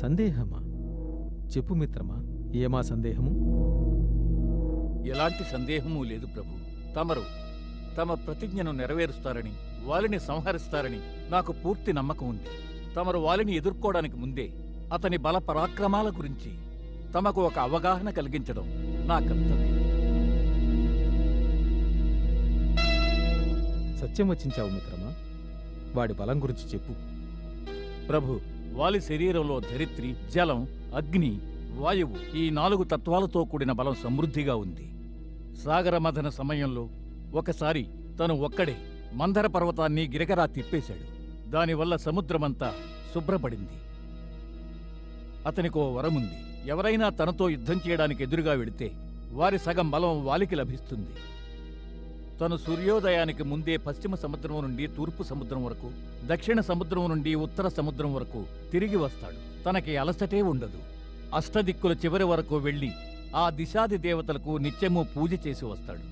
సందేహమా? చెప్పు మిత్రమా ఏమా సందేహము? ఎలాంటి సందేహమూ లేదు ప్రభు. తమరు తమ ప్రతిజ్ఞను నెరవేరుస్తారని వాలిని సంహరిస్తారని నాకు పూర్తి నమ్మకం ఉంది. తమరు వాలిని ఎదుర్కోవడానికి ముందే అతని బల పరాక్రమాల గురించి తమకు ఒక అవగాహన కలిగించడం నా కర్తవ్యం. సత్యం వచ్చించావు మిత్రమా? వాడి బలం గురించి చెప్పు. ప్రభు వాలి శరీరంలో ధరిత్రి జలం అగ్ని వాయువు ఈ నాలుగు తత్వాలతో కూడిన బలం సమృద్ధిగా ఉంది. సాగరమథన సమయంలో ఒకసారి తను ఒక్కడే మందర పర్వతాన్ని గిరగరా తిప్పేశాడు. దానివల్ల సముద్రమంతా శుభ్రపడింది. అతనికో వరముంది. ఎవరైనా తనతో యుద్ధం చేయడానికి ఎదురుగా వెడితే వారి సగం బలం వాలికి లభిస్తుంది. తను సూర్యోదయానికి ముందే పశ్చిమ సముద్రం నుండి తూర్పు సముద్రం వరకు దక్షిణ సముద్రం నుండి ఉత్తర సముద్రం వరకు తిరిగి వస్తాడు. తనకి అలసటే ఉండదు. అష్టదిక్కుల చివరి వరకు వెళ్ళి ఆ దిశాది దేవతలకు నిత్యము పూజ చేసి వస్తాడు.